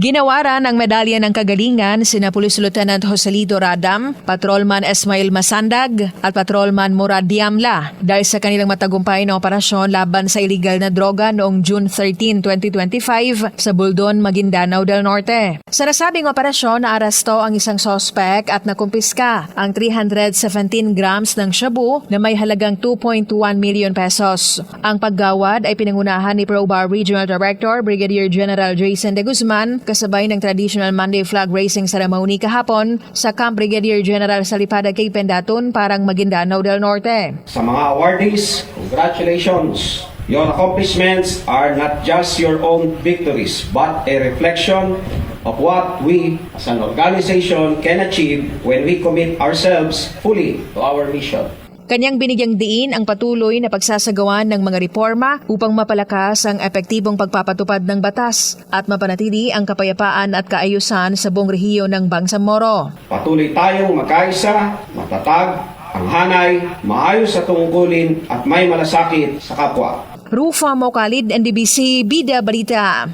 Ginawaran ang medalya ng kagalingan sina Police Lieutenant Joselito Radam, Patrolman Esmail Masandag at Patrolman Murad Diamla dahil sa kanilang matagumpay na operasyon laban sa illegal na droga noong June 13, 2025 sa Buldon, Maguindanao del Norte. Sa nasabing operasyon, naaresto ang isang sospek at nakumpiska ang 317 grams ng shabu na may halagang 2.21 million pesos. Ang paggawad ay pinangunahan ni ProBar Regional Director Brigadier General Jason De Guzman kasabay ng traditional Monday flag raising ceremony kahapon sa Camp Brigadier General Salipada Cave Pendatun parang Maguindanao del Norte. Sa mga awardees, congratulations! Your accomplishments are not just your own victories, but a reflection of what we as an organization can achieve when we commit ourselves fully to our mission. Kanyang binigyang diin ang patuloy na pagsasagawa ng mga reforma upang mapalakas ang epektibong pagpapatupad ng batas at mapanatili ang kapayapaan at kaayusan sa buong rehiyon ng Bangsamoro. Patuloy tayong magkaisa, matatag, ang hanay, maayos sa tungkulin at may malasakit sa kapwa. Rufa Mokalid, NDBC, Bida Balita.